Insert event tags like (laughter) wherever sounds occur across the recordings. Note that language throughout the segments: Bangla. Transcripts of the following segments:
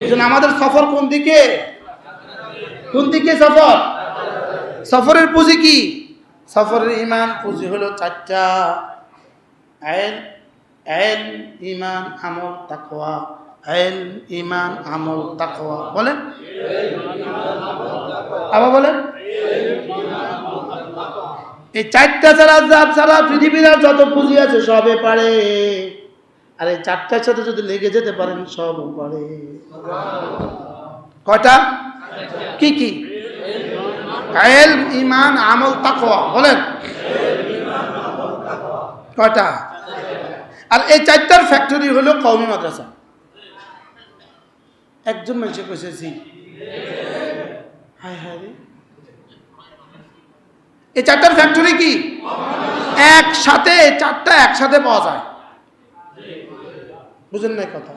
এজন্য আমাদের সফর কোন দিকে? কোন দিকে সফর? সফরের পুঁজি কি? সফরের ইমান পুঁজি হলো চারটা। আইন আইন, ইমান, আমল, তাকওয়া। আইন, ইমান, আমল, তাকওয়া। বলেন? আবার বলেন? এই চারটা ছাড়া যা ছাড়া, পৃথিবীর যত পুঁজি আছে সবে পারে আর এই চারটার সাথে যদি লেগে যেতে পারেন সব পারে কয়টা? কি কি? কায়েল ইমান আমল তাকওয়া। বলেন। কয়টা? আর এই চারটার ফ্যাক্টরি হলো কওমি মাদ্রাসা। একজন মানুষে কইছে হায় হায়। এই চারটার ফ্যাক্টরি কি? একসাথে চারটা একসাথে পাওয়া যায়। বুঝেন নাই কথা।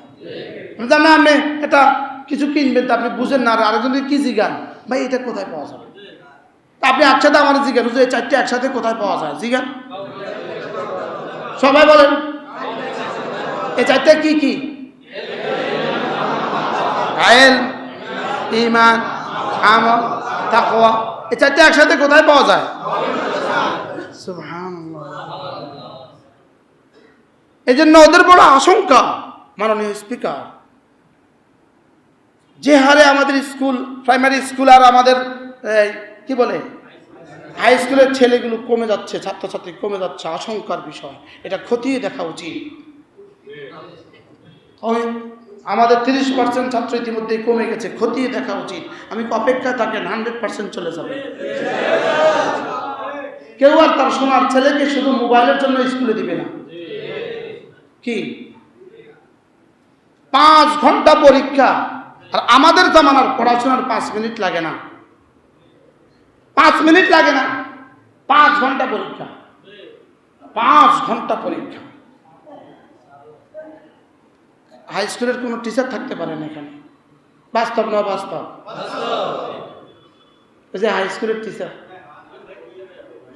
আমি আপনি এটা কিছু কিনবেন, তা আপনি বুঝেন না, আর আরেকজন কি জিগান? ভাই, এটা কোথায় পাওয়া যাবে আপনি একসাথে আমার জিজ্ঞান এই চারটে একসাথে কোথায় পাওয়া যায়? জিগান। সবাই বলেন। এই চারটে কি কি? আয়েল ইমান আমল, তাকওয়া, এই চারটে একসাথে কোথায় পাওয়া যায়? এই জন্য ওদের বড় আশঙ্কা মাননীয় স্পিকার। যে হারে আমাদের স্কুল, প্রাইমারি স্কুল আর আমাদের কি বলে? হাই স্কুলের ছেলেগুলো কমে যাচ্ছে, ছাত্রছাত্রী কমে যাচ্ছে, আশঙ্কার বিষয়। এটা খতিয়ে দেখা উচিত। আমাদের তিরিশ পার্সেন্ট ছাত্র ইতিমধ্যে কমে গেছে, খতিয়ে দেখা উচিত। আমি অপেক্ষায় থাকেন হান্ড্রেড পার্সেন্ট চলে যাবে। কেউ আর তার সোনার ছেলেকে শুধু মোবাইলের জন্য স্কুলে দিবে না। কি? পাঁচ ঘণ্টা পরীক্ষা। আর আমাদের জামানার পড়াশোনার পাঁচ মিনিট লাগে না। পাঁচ মিনিট লাগে না। পাঁচ ঘণ্টা পরীক্ষা। পাঁচ ঘণ্টা পরীক্ষা। হাই স্কুলের কোনো টিচার থাকতে পারে না এখানে? বাস্তব না বাস্তব যে হাই স্কুলের টিচার।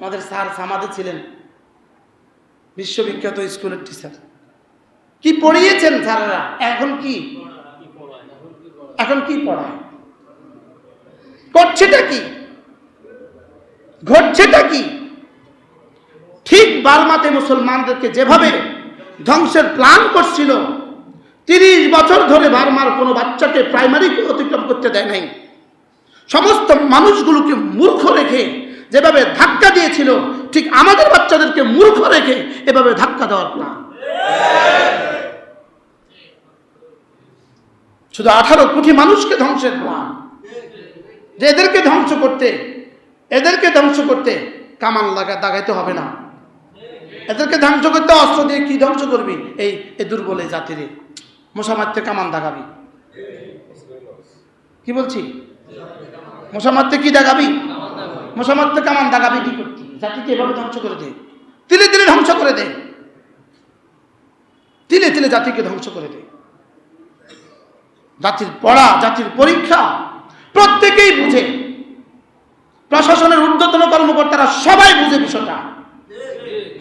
আমাদের স্যার সামাদে ছিলেন। বিশ্ববিখ্যাত স্কুলের টিচার। কি পড়িয়েছেন স্যারেরা? এখন কি? এখন কি পড়ায়? করছেটা কি? ঘটছেটা কি? ঠিক বার্মাতে মুসলমানদেরকে যেভাবে ধ্বংসের প্ল্যান করছিল, তিরিশ বছর ধরে বার্মার কোনো বাচ্চাকে প্রাইমারি অতিক্রম করতে দেয় নাই। সমস্ত মানুষগুলোকে মূর্খ রেখে যেভাবে ধাক্কা দিয়েছিল, ঠিক আমাদের বাচ্চাদেরকে মূর্খ রেখে এভাবে ধাক্কা দেওয়ার প্ল্যান শুধু আঠারো কোটি মানুষকে ধ্বংসের প্ল্যান যে এদেরকে ধ্বংস করতে, এদেরকে ধ্বংস করতে কামান লাগা দাগাইতে হবে না। এদেরকে ধ্বংস করতে অস্ত্র দিয়ে কি ধ্বংস করবি? এই এ দুর্বল জাতিরে। মশা মারতে কামান দাগাবি। কি বলছি? মশা মারতে কি দাগাবি? মশা মারতে কামান দাগাবি কি করতি? জাতিকে এভাবে ধ্বংস করে দে। তিলে তিলে ধ্বংস করে দে। তিলে তিলে জাতিকে ধ্বংস করে দে জাতির পড়া, জাতির পরীক্ষা প্রত্যেকেই বুঝে। প্রশাসনের ঊর্ধ্বতন কর্মকর্তারা সবাই বুঝে বিষয়টা।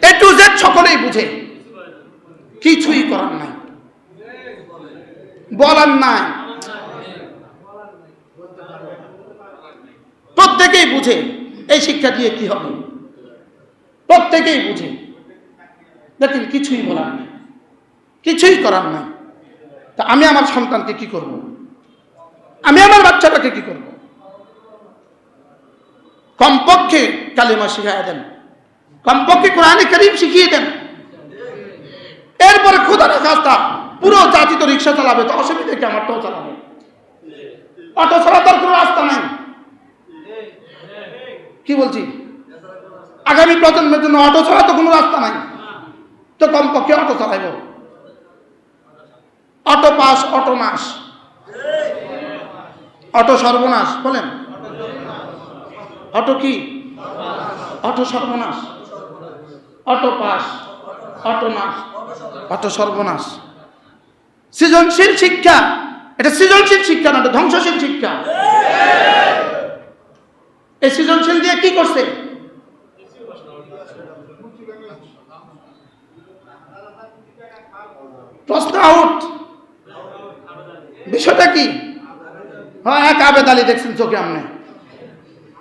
এ টু জেড সকলেই বুঝে। কিছুই করার নাই। বলার নাই। প্রত্যেকেই বুঝে এই শিক্ষা দিয়ে কি হবে। প্রত্যেকেই বুঝে। দেখেন কিছুই বলার নাই। কিছুই করার নাই। তা আমি আমার সন্তানকে কি করব? আমি আমার বাচ্চাটাকে কি করব? কমপক্ষে কালিমা শিখাই দেন। কমপক্ষে কোরআনে করিম শিখিয়ে দেন। এরপরে খোদা না খাস্তা, পুরো জাতি তো রিক্সা চালাবে, তো অসুবিধা কি আমারটাও চালাবে। অটো ছাড়া কোনো রাস্তা নাই। কি বলছি? আগামী প্রজন্মের জন্য অটো ছাড়া তো কোনো রাস্তা নাই। তো কমপক্ষে অটো চালাইব। অটো পাস, অটো নাশ অটো সর্বনাশ, বলেন। অটো কি? অটো সর্বনাশ। অটো পাস, অটো নাশ অটো সর্বনাশ। সৃজনশীল শিক্ষা, এটা সৃজনশীল শিক্ষা না, এটা ধ্বংসশীল শিক্ষা। এই সৃজনশীল দিয়ে কি করছে? প্রশ্ন আউট। বিষয়টা কি? হ্যাঁ এক আবেদ আলী দেখছেন চোখে আমনে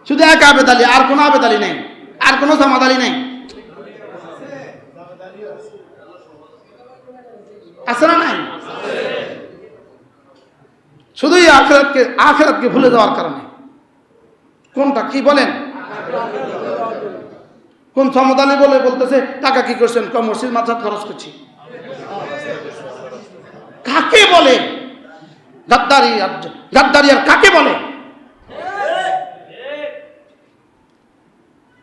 শুধু এক আবেদ আলী, আর কোনো আবেদ আলী নেই, আর কোনো জামাত আলী নেই। আছে না নাই? শুধুই আখেরাতকে আখেরাতকে ভুলে যাওয়ার কারণে। কোনটা, কি বলেন? কোন সমত আলী বলে বলতেছে, টাকা কি করছেন? মসজিদ মাথাত খরচ করছি। কাকে বলে? গাদ্দারি গাদ্দারি আর কাকে বলে?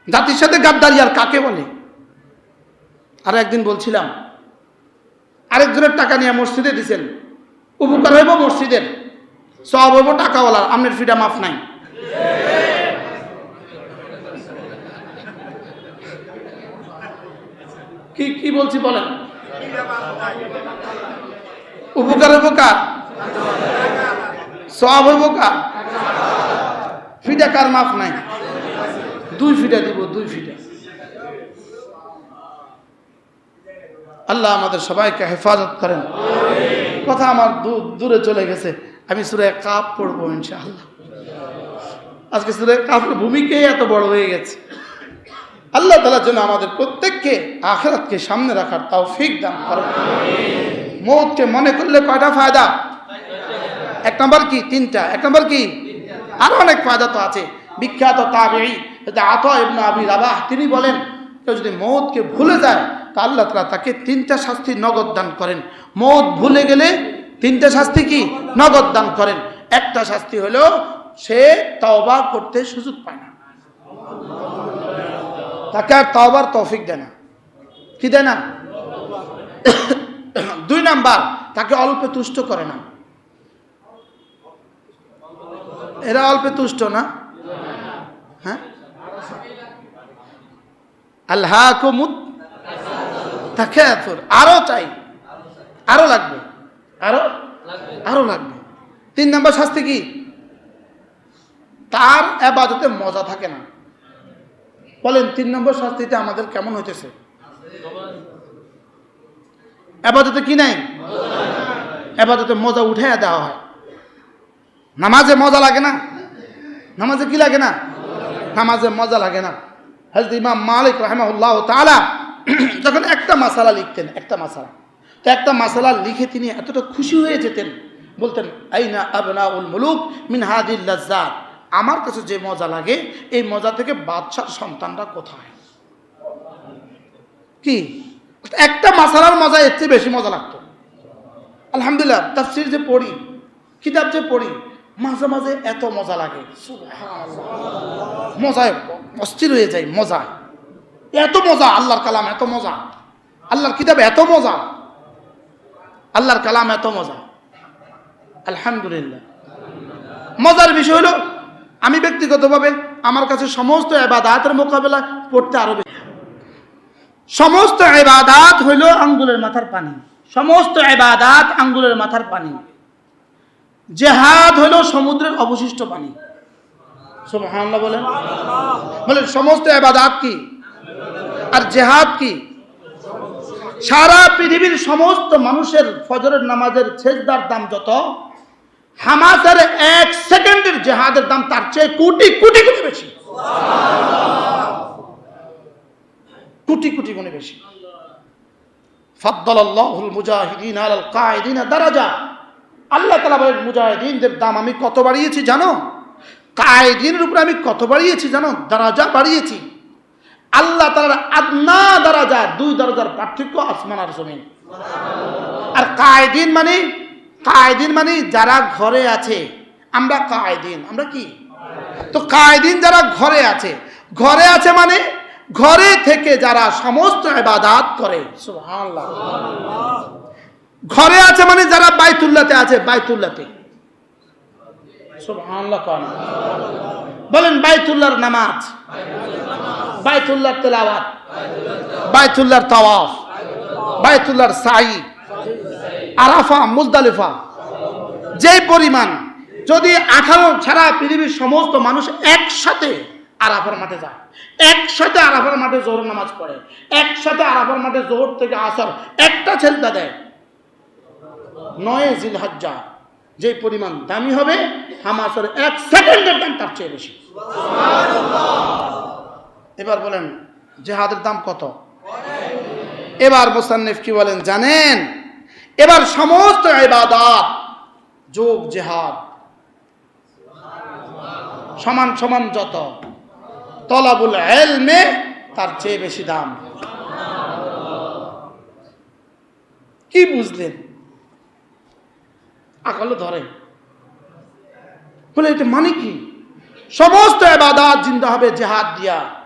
জাতির সাথে গাদ্দারি আর কাকে বলে? আর একদিন বলছিলাম, আরেকজনের টাকা নিয়ে মসজিদে দিছেন, উপকার হইব মসজিদের সব হইব টাকাওয়ালার, আমনের ফিটা মাফ নাই। কি কি বলছি বলেন? উপকার হইব কার? সব হইব কার ফিটা কার নাই? দুই ফিটা দিব, দুই ফিটা আল্লাহ আমাদের সবাইকে হেফাজত করেন। কথা আমার দূরে চলে গেছে। আমি সুরে কাপ পড়ব ইনশাআল্লাহ। আজকে সুরে কাপের ভূমিকাই এত বড় হয়ে গেছে। আল্লাহ তালার জন্য আমাদের প্রত্যেককে, আখেরাতকে সামনে রাখার তাও ফিক করেন। মৌতকে মনে করলে কয়টা ফায়দা? এক নম্বর কি? তিনটা। এক নম্বর কি? আরও অনেক ফায়দা তো আছে। বিখ্যাত তাবেই তিনি বলেন, কেউ যদি মৌতকে ভুলে যায়, তা আল্লাহ তালা তাকে তিনটা শাস্তি নগদ দান করেন। মৌত ভুলে গেলে তিনটা শাস্তি কি? নগদ দান করেন। একটা শাস্তি হলো, সে তওবা করতে সুযোগ পায় না। তাকে আর তওবার তৌফিক দেয় না। কি দেয় না? (coughs) দুই নাম্বার, তাকে অল্পে তুষ্ট করে না। এরা অল্পে তুষ্ট না? হ্যাঁ? আল্লাহ কুমুদ তাকে আরও চাই। আরও লাগবে। আরও? আরও লাগবে। তিন নম্বর শাস্তি কি? তার আবাদতে মজা থাকে না। বলেন, তিন নম্বর শাস্তিতে আমাদের কেমন হইতেছে? আবাদতে কি নাই? আবাদতে মজা উঠে দেওয়া হয়। নামাজে মজা লাগে না? নামাজে কি লাগে না? নামাজে মজা লাগে না। হজরত ইমাম মালিক রহমাউল্লাহ তালা (clears throat) যখন একটা মাসালা লিখতেন, একটা মাসালা। তো একটা মাসালা লিখে তিনি এতটা খুশি হয়ে যেতেন, বলতেন, আইনা আবনা উল মুলুক মিন হাদিল আমার কাছে যে মজা লাগে, এই মজা থেকে বাচ্চার সন্তানরা কোথায়? কি? একটা মাসালার মজা এর চেয়ে বেশি মজা লাগতো। আলহামদুলিল্লাহ, তাফসির যে পড়ি, কিতাব যে পড়ি মাঝে মাঝে এত মজা লাগে। মজায় অস্থির হয়ে যায়, মজা। এত মজা, আল্লাহর কালাম এত মজা। আল্লাহর কিতাব এত মজা। আল্লাহর কালাম এত মজা। আলহামদুলিল্লাহ। মজার বিষয় হলো, আমি ব্যক্তিগতভাবে আমার কাছে সমস্ত এবাদাতের মোকাবেলা পড়তে আরও সমস্ত এবাদাত হইল আঙ্গুলের মাথার পানি। সমস্ত এবাদাত আঙ্গুলের মাথার পানি। জেহাদ হইল সমুদ্রের অবশিষ্ট পানি। সুবহানাল্লাহ বলেন। বলেন, সমস্ত এবাদাত কি? আর জেহাদ কি? সারা পৃথিবীর সমস্ত মানুষের ফজরের নামাজের ছেজদার দাম যত, হামাসের এক সেকেন্ডের জেহাদের দাম তার চেয়ে কোটি কোটি কোটি বেশি। কোটি কোটি গুণে বেশি। ফাদ্দালাল্লাহুল মুজাহিদিন আলাল কায়দিন দারাজা। আল্লাহ তাআলা বলেন, মুজাহিদিনদের দাম আমি কত বাড়িয়েছি জানো? কায়দিনের উপরে আমি কত বাড়িয়েছি জানো? দারাজা বাড়িয়েছি। আল্লাহ তাআলার আদনা দারাজা, দুই দরজার পার্থক্য আসমান আর জমিন। আর কায়দিন মানে কায়দিন মানে যারা ঘরে আছে। আমরা কায়দিন, আমরা কি? তো কায়দিন যারা ঘরে আছে ঘরে আছে মানে ঘরে থেকে যারা সমস্ত ইবাদাত করে। সুবহানাল্লাহ। ঘরে আছে মানে যারা বাইতুল্লাতে আছে বাইতুল্লাতে। বলেন বাইতুল্লাহর নামাজ। বাইতুল্লাহর তেলাওয়াত। বাইতুল্লাহর তাওয়াফ। বাইতুল্লাহর সাই। Arafah Muzdalifah. যে পরিমাণ যদি আঠারো ছাড়া পৃথিবীর সমস্ত মানুষ একসাথে আরাফার মাঠে যায় একসাথে আরাফার মাঠে জোহর নামাজ পড়ে একসাথে আরাফার মাঠে জোহর থেকে আসর একটা ছেলতা দেয় নয় জিলহজ্জা। যে পরিমাণ দামি হবে, হামাসের এক সেকেন্ডের দাম তার চেয়ে বেশি। এবার বলেন, জেহাদের দাম কত? এবার মোসান্নিফ কি বলেন, জানেন? এবার সমস্ত ইবাদাত, যোগ, জেহাদ। সমান সমান যত? তলাবুল এলমে তার চেয়ে বেশি দাম। কি বুঝলেন? আকলে ধরে। বলে, এটা মানে কি? সমস্ত এবাদাত জিন্দা হবে জেহাদ দিয়া।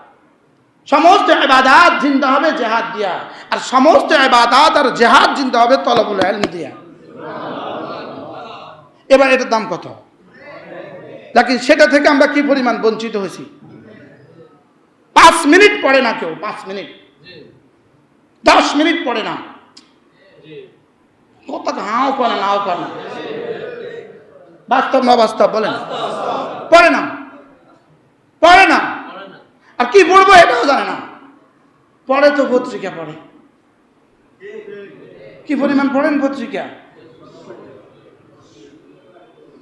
সমস্ত এবাদাত জিন্দা হবে জেহাদ দিয়া। আর সমস্ত এবাদাত আর জেহাদ জিন্দা হবে তলবুল এলম দিয়া। এবার এটার দাম কত? দেখি সেটা থেকে আমরা কি পরিমাণ বঞ্চিত হয়েছি? পাঁচ মিনিট পড়ে না কেউ, পাঁচ মিনিট। দশ মিনিট পড়ে না। কত হাও করে নাও করে না বাস্তব না বাস্তব বলেন পড়ে না। পড়ে না। আর কি পড়ব এটাও জানে না। পড়ে তো পত্রিকা পড়ে। কি পরিমাণ পড়েন পত্রিকা?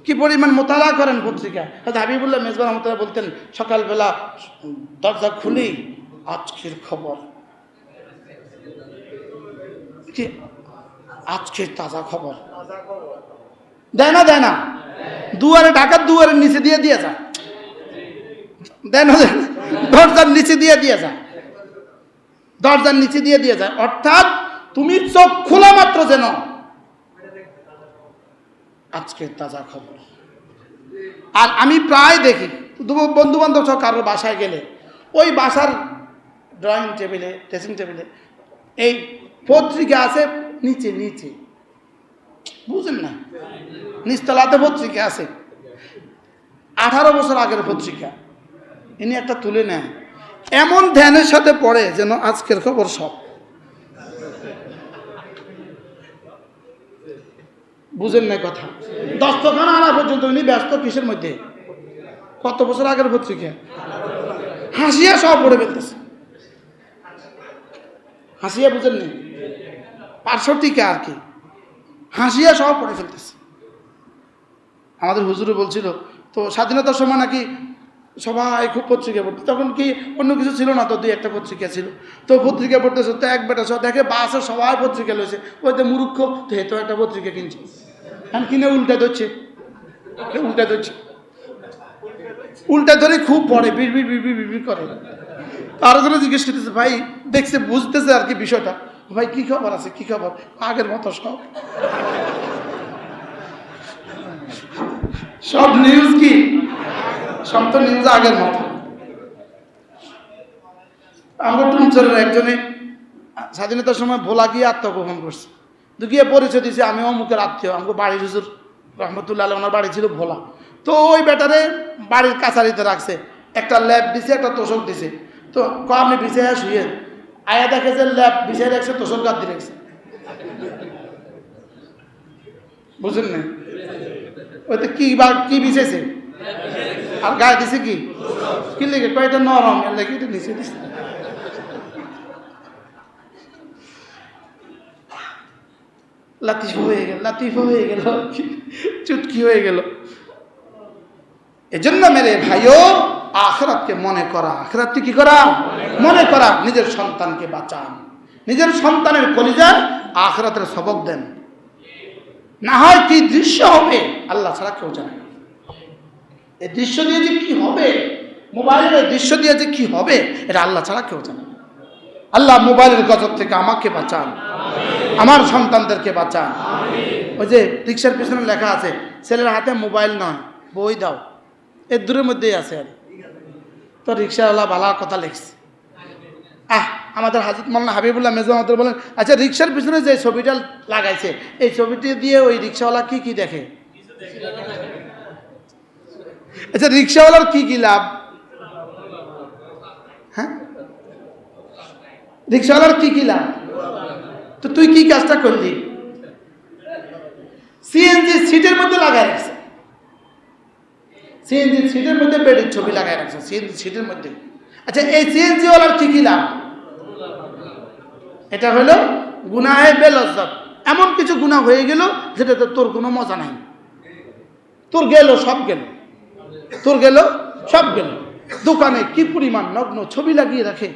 কি পরিমাণ মোতালা করেন পত্রিকা? হয়তো হাবিবুল্লাহ মেজবান রহমতুল্লাহ বলতেন, সকালবেলা দরজা খুলি, আজকের খবর। আজকের তাজা খবর। দেয় না দেয় না? দুয়ারে ঢাকার দুয়ারের নিচে দিয়ে দিয়ে যায় দেয় না দরজার নিচে দিয়ে দিয়ে যায় দরজার নিচে দিয়ে দিয়ে যায় অর্থাৎ তুমি চোখ খোলা মাত্র যেন। আজকের তাজা খবর। আর আমি প্রায় দেখি বন্ধু বান্ধব সব কারোর বাসায় গেলে, ওই বাসার ড্রয়িং টেবিলে ড্রেসিং টেবিলে এই পত্রিকা আছে নিচে নিচে। বুঝেন না? নিচতলাতে পত্রিকা আছে। আঠারো বছর আগের পত্রিকা। ইনি একটা তুলে নেয় এমন ধ্যানের সাথে পড়ে যেন আজকের খবর সব। বুঝেন না কথা? দস্তখানা আনা পর্যন্ত উনি ব্যস্ত কিসের মধ্যে? কত বছর আগের পত্রিকা? হাসিয়া সব পড়ে ফেলতেছে। হাসিয়া বুঝেন নি? পার্শ্ব টিকা আর কি। হাসিয়া সব পড়ে ফেলতেছে। আমাদের হুজুরে বলছিল, তো স্বাধীনতার সময় নাকি সবাই খুব পত্রিকা পড়তো। তখন কি অন্য কিছু ছিল না তো? দুই একটা পত্রিকা ছিল। তো পত্রিকা পড়তেছে, তো এক বেটা সব দেখে বাসে সবাই পত্রিকা লইছে। ওই তো মুরুক্ষ তো হেতো একটা পত্রিকা কিনছে। এখন কিনে উল্টা ধরছে। উল্টা ধরছে। উল্টা ধরে খুব পড়ে, বিড় বিড় বিড় বিড় করে। আরও জন্য জিজ্ঞেস করতেছে, ভাই, দেখছে, বুঝতেছে আর কি বিষয়টা। ভাই, কি খবর আছে? কি খবর? আগের মতো সব। সব নিউজ কি? সব তো নিউজ আগের মতো। আমরা টুমচরের একজনে স্বাধীনতার সময় ভোলা গিয়ে আত্মগোপন করছে। তো গিয়ে পরিচয় দিয়েছে আমি অমুকের আত্মীয়। আমাকে বাড়ির হুজুর রহমতুল্লাহ ওনার বাড়ি ছিল ভোলা। তো ওই বেটারে বাড়ির কাছারিতে রাখছে। একটা ল্যাব দিছে, একটা তোষক দিছে। তো আপনি বিছাইয়া শুয়ে আয়া দেখে যে ল্যাব বিছাই রাখছে গাদ দিয়ে রাখছে। বুঝলেন না? ওইতে কি বা কি বিছাইছে আর গায়ে দিছে কি? কি লেগে? কয়টা নরম? এর লেগে এটা নিচে দিছে। লাতিফ হয়ে গেল, লাতিফ হয়ে গেল, চুটকি হয়ে গেল। এজন্য মেরে ভাইও আখরাতকে মনে করা। আখরাতকে কি করা? মনে করা। নিজের সন্তানকে বাঁচান। নিজের সন্তানের কলিজার আখরাতের সবক দেন। না হয় কি দৃশ্য হবে? আল্লাহ ছাড়া কেউ জানে না। এই দৃশ্য দিয়ে যে কি হবে? মোবাইলের দৃশ্য দিয়ে যে কি হবে? এটা আল্লাহ ছাড়া কেউ জানে না। আল্লাহ মোবাইলের গজব থেকে আমাকে বাঁচান। আমার সন্তানদেরকে বাঁচান। ওই যে রিক্সার পিছনে লেখা আছে ছেলের হাতে মোবাইল নয় বই দাও। এর দূরের মধ্যেই আছে আর তো রিক্সাওয়ালা বালা কথা লিখছে। আহ, আমাদের হাজরত মাল্লা হাবিবুল্লাহ মেজবা আমাদের বলেন আচ্ছা রিক্সার পিছনে যে ছবিটা লাগাইছে, এই ছবিটি দিয়ে ওই রিক্সাওয়ালা কি কি দেখে? আচ্ছা রিক্সাওয়ালার কি কি লাভ? হ্যাঁ? রিক্সাওয়ালার কি কি লাভ? তো তুই কি কাজটা করলি? সিএনজি সিটের মধ্যে লাগাই রাখছে সিএনজি সিটের মধ্যে বেডের ছবি লাগাই রাখছে সিএনজি সিটের মধ্যে। আচ্ছা এই সিএনজি ওয়ালার কি কি লাভ? এটা হলো গুনাহে বেলজ্জত। এমন কিছু গুনাহ হয়ে গেল যেটাতে তোর কোনো মজা নাই। তোর গেল, সব গেল। তোর গেল, সব গেল। দোকানে কি পরিমাণ নগ্ন ছবি লাগিয়ে রাখে?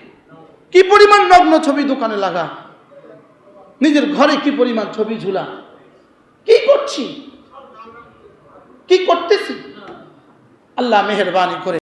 কি পরিমাণ নগ্ন ছবি দোকানে লাগা? নিজের ঘরে কি পরিমাণ ছবি ঝুলা? কি করছি? কি করতেছি? আল্লাহ মেহরবানি করে